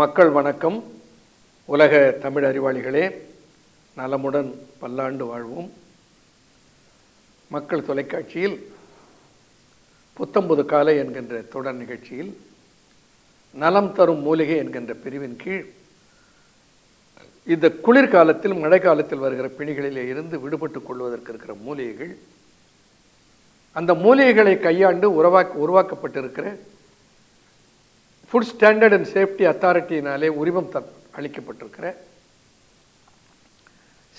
மக்கள் வணக்கம். உலக தமிழ் அறிவாளிகளே நலமுடன் பல்லாண்டு வாழ்வோம். மக்கள் தொலைக்காட்சியில் புத்தம்புது காலை என்கின்ற தொடர் நிகழ்ச்சியில் நலம் தரும் மூலிகை என்கின்ற பிரிவின் கீழ் இந்த குளிர்காலத்தில் மழை காலத்தில் வருகிற பிணிகளிலே இருந்து விடுபட்டுக் கொள்வதற்கு இருக்கிற மூலிகைகள் அந்த மூலிகைகளை கையாண்டு உருவாக்க உருவாக்கப்பட்டிருக்கிற ஃபுட் ஸ்டாண்டர்ட் அண்ட் சேஃப்டி அத்தாரிட்டியினாலே உரிமம் த அளிக்கப்பட்டிருக்கிற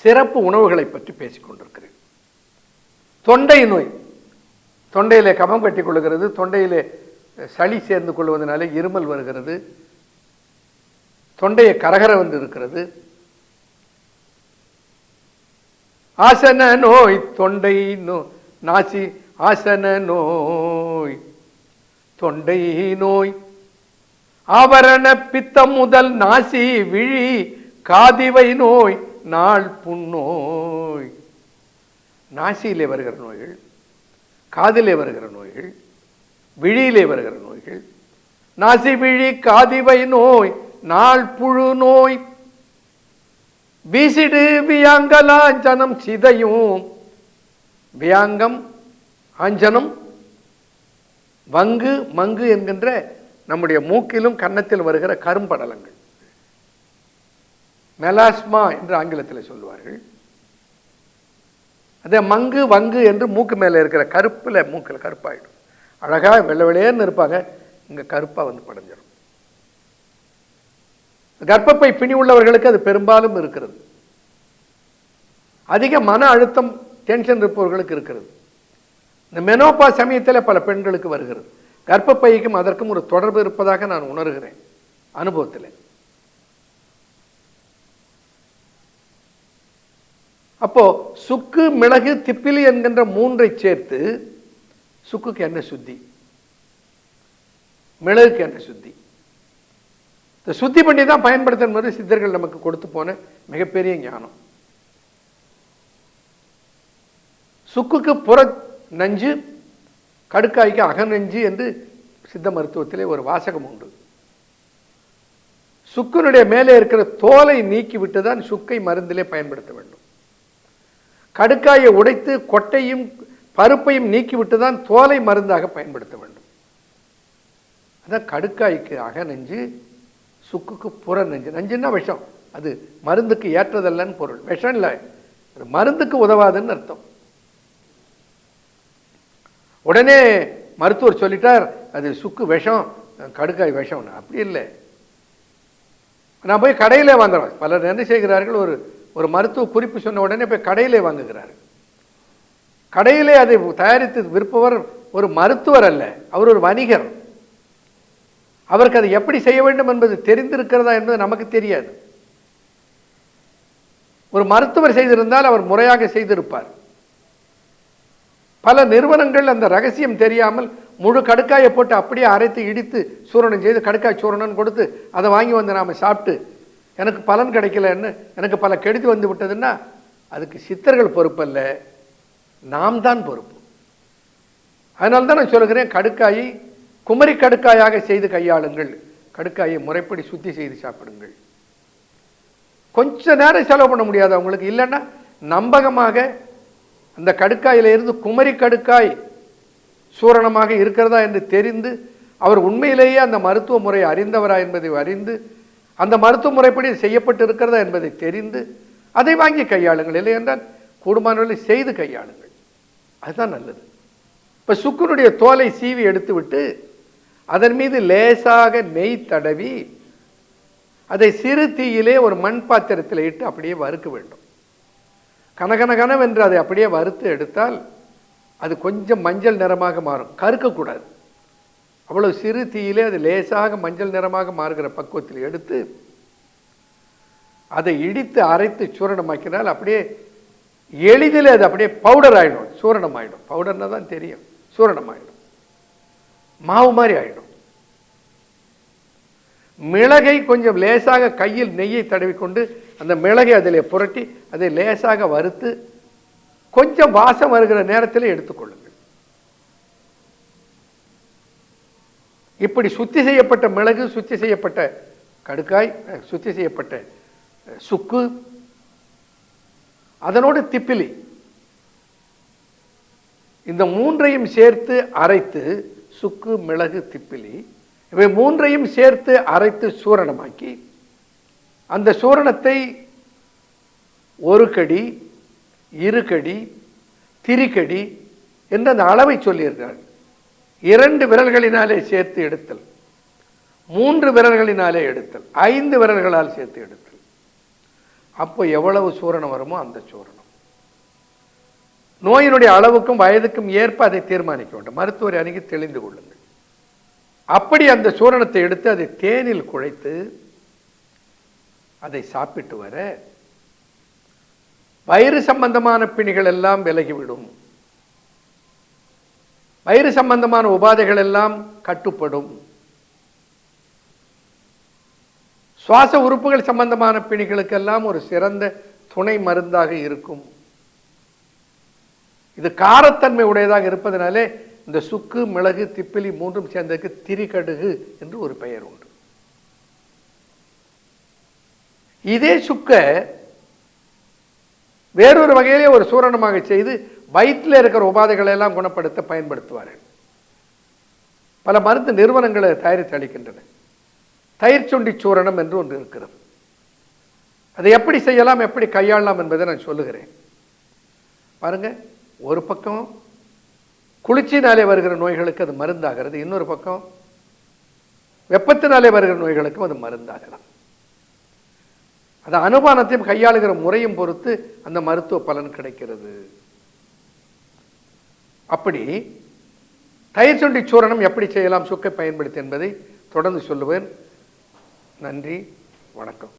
சிறப்பு உணவுகளை பற்றி பேசிக்கொண்டிருக்கிறேன் தொண்டை நோய். தொண்டையிலே கபம் கட்டி கொள்ளுகிறது தொண்டையிலே சளி சேர்ந்து கொள்வதனாலே இருமல் வருகிறது. தொண்டையை கரகர வந்து இருக்கிறது. ஆசன நோய். தொண்டை நோ நாசி ஆசன நோய். தொண்டை நோய். ஆவரண பித்தம் முதல் நாசி விழி காதிவை நோய் நாள் புண்ணோய். நாசியிலே வருகிற நோய்கள் காதிலே வருகிற நோய்கள் விழியிலே வருகிற நோய்கள். நாசி விழி காதிவை நோய் நாள் புழு நோய். வீசிடு வியாங்கலாஞ்சனம் சிதையும். வியாங்கம் ஆஞ்சனம் வங்கு மங்கு என்கின்ற நம்முடைய மூக்கிலும் கன்னத்தில் வருகிற கரும்படலங்கள். மெலாஸ்மா என்று ஆங்கிலத்தில் சொல்லுவார்கள் அதே மங்கு வங்கு என்று மூக்கு மேலே இருக்கிற கருப்பில் மூக்கில் கருப்பாயிடும். அழகாக வெள்ளை வெளியேன்னு இருப்பாங்க. இங்கே கருப்பாக வந்து படைஞ்சிடும் கர்ப்பப்பை பிணி உள்ளவர்களுக்கு அது பெரும்பாலும் இருக்கிறது. அதிக மன அழுத்தம் டென்ஷன் இருப்பவர்களுக்கு இருக்கிறது. இந்த மெனோபா சமயத்தில் பல பெண்களுக்கு வருகிறது. கர்ப்பப்பைக்கும் அதற்கும் ஒரு தொடர்பு இருப்பதாக நான் உணர்கிறேன். அனுபவத்தில். அப்போ சுக்கு மிளகு திப்பிலி என்கின்ற மூன்றை சேர்த்து சுக்குக்கு என்ன சுத்தி? மிளகுக்கு என்ன சுத்தி? இந்த சுத்தி பண்ணி தான் பயன்படுத்தும் சித்தர்கள் நமக்கு கொடுத்து போன மிகப்பெரிய ஞானம். சுக்குக்கு புற நஞ்சு கடுக்காய்க்கு அகநெஞ்சு என்று சித்த மருத்துவத்திலே ஒரு வாசகம் உண்டு. சுக்குனுடைய மேலே இருக்கிற தோலை நீக்கிவிட்டு தான் சுக்கை மருந்திலே பயன்படுத்த வேண்டும். கடுக்காயை உடைத்து கொட்டையும் பருப்பையும் நீக்கிவிட்டு தான் தோலை மருந்தாக பயன்படுத்த வேண்டும். அதான் கடுக்காய்க்கு அகநெஞ்சு சுக்குக்கு புற நெஞ்சு. நஞ்சுன்னா விஷம். அது மருந்துக்கு ஏற்றதல்லன்னு பொருள். விஷம் இல்லை. மருந்துக்கு உதவாதுன்னு அர்த்தம். உடனே மருத்துவர் சொல்லிட்டார் அது சுக்கு விஷம் கடுக்காய் விஷம்னு. அப்படி இல்லை. நான் போய் கடையிலே வாங்குறேன். பலர் என்ன செய்கிறார்கள் ஒரு ஒரு மருத்துவ குறிப்பு சொன்ன உடனே போய் கடையிலே வாங்குகிறார்கள். கடையிலே அதை தயாரித்து விற்பவர் ஒரு மருத்துவர் அல்ல அவர் ஒரு வணிகர். அவருக்கு அதை எப்படி செய்ய வேண்டும் என்பது தெரிந்திருக்கிறதா என்பது நமக்கு தெரியாது. ஒரு மருத்துவர் செய்திருந்தால் அவர் முறையாக செய்திருப்பார். பல நிறுவனங்கள் அந்த ரகசியம் தெரியாமல் முழு கடுக்காயை போட்டு அப்படியே அரைத்து இடித்து சூரணம் செய்து கடுக்காய் சூரணம் கொடுத்து அதை வாங்கி வந்து நாம் சாப்பிட்டு எனக்கு பலன் கிடைக்கலன்னு எனக்கு பல கெடுதி வந்து விட்டதுன்னா அதுக்கு சித்தர்கள் பொறுப்பல்ல. நாம் தான் பொறுப்பு. அதனால தான் நான் சொல்லுகிறேன் கடுக்காயை குமரி கடுக்காயாக செய்து கையாளுங்கள். கடுக்காயை முறைப்படி சுத்தி செய்து சாப்பிடுங்கள். கொஞ்ச நேரம் செலவு பண்ண முடியாது அவங்களுக்கு. இல்லைன்னா நம்பகமாக அந்த கடுக்காயில் இருந்து குமரி கடுக்காய் சூரணமாக இருக்கிறதா என்று தெரிந்து அவர் உண்மையிலேயே அந்த மருத்துவ முறை அறிந்தவரா என்பதை அறிந்து அந்த மருத்துவ முறைப்படி செய்யப்பட்டு இருக்கிறதா என்பதை தெரிந்து அதை வாங்கி கையாளுங்கள். இல்லை என்றால் கூடுமானவர்களை செய்து கையாளுங்கள். அதுதான் நல்லது. இப்போ சுக்குனுடைய தோலை சீவி எடுத்துவிட்டு அதன் மீது லேசாக நெய் தடவி அதை சிறு தீயிலே ஒரு மண் பாத்திரத்தில் இட்டு அப்படியே வறுக்க வேண்டும். கனகன கனவென்று அதை அப்படியே வறுத்து எடுத்தால் அது கொஞ்சம் மஞ்சள் நிறமாக மாறும். கருக்கக்கூடாது அவ்வளவு சிறு தீயிலே அது லேசாக மஞ்சள் நிறமாக மாறுகிற பக்குவத்தில் எடுத்து அதை இடித்து அரைத்து சூரணமாக்கினால் அப்படியே எளிதில் அது அப்படியே பவுடர் ஆகிடும் சூரணம் ஆகிடும் பவுடர்னால் தான் தெரியும். சூரணம் ஆகிடும் மாவு மாதிரி ஆகிடும் மிளகை கொஞ்சம் லேசாக கையில் நெய்யை தடவிக்கொண்டு அந்த மிளகை அதில் புரட்டி அதை லேசாக வறுத்து கொஞ்சம் வாசம் வருகிற நேரத்தில் எடுத்துக்கொள்ளுங்கள். இப்படி சுத்தி செய்யப்பட்ட மிளகு சுத்தி செய்யப்பட்ட கடுக்காய் சுத்தி செய்யப்பட்ட சுக்கு அதனோடு திப்பிலி. இந்த மூன்றையும் சேர்த்து அரைத்து சுக்கு மிளகு திப்பிலி இவை மூன்றையும் சேர்த்து அரைத்து சூரணமாக்கி அந்த சூரணத்தை ஒரு கடி இரு கடி திரிக்கடி என்று அந்த அளவை சொல்லியிருக்கிறார்கள் இரண்டு விரல்களினாலே சேர்த்து எடுத்தல் மூன்று விரல்களினாலே எடுத்தல் ஐந்து விரல்களால் சேர்த்து எடுத்தல். அப்போ எவ்வளவு சூரணம் வருமோ அந்த சூரணம். நோயினுடைய அளவுக்கும் வயதுக்கும் ஏற்ப அதை தீர்மானிக்க வேண்டும். மருத்துவரை அணுகி தெளிந்து கொள்ளுங்கள். அப்படி அந்த சூரணத்தை எடுத்து அதை தேனில் குழைத்து அதை சாப்பிட்டு வர வயிறு சம்பந்தமான பிணிகள் எல்லாம் விலகிவிடும். வயிறு சம்பந்தமான உபாதைகள் எல்லாம் கட்டுப்படும். சுவாச உறுப்புகள் சம்பந்தமான பிணிகளுக்கெல்லாம் ஒரு சிறந்த துணை மருந்தாக இருக்கும். இது காரத்தன்மை உடையதாக இருப்பதனாலே இந்த சுக்கு மிளகு திப்பிலி மூன்றும் சேர்ந்ததுக்கு திரிகடுகு என்று ஒரு பெயர் உண்டு. இதே சுக்க வேறொரு வகையிலே ஒரு சூரணமாக செய்து வயிற்றில் இருக்கிற உபாதைகளை எல்லாம் குணப்படுத்த பயன்படுத்துவார்கள். பல மருந்து நிறுவனங்களை தயாரித்து அளிக்கின்றன. தயிர் சுண்டி சூரணம் என்று ஒன்று இருக்கிறது. அதை எப்படி செய்யலாம் எப்படி கையாளலாம் என்பதை நான் சொல்லுகிறேன். பாருங்க ஒரு பக்கம் குளிர்ச்சினாலே வருகிற நோய்களுக்கு அது மருந்தாகிறது. இன்னொரு பக்கம் வெப்பத்தினாலே வருகிற நோய்களுக்கும் அது மருந்தாகலாம் அது அனுபானத்தையும் கையாளுகிற முறையும் பொறுத்து அந்த மருத்துவ பலன் கிடைக்கிறது. அப்படி தயிர் சுண்டி சூரணம் எப்படி செய்யலாம்? சுக்கை பயன்படுத்தி என்பதை தொடர்ந்து சொல்லுவேன். நன்றி வணக்கம்.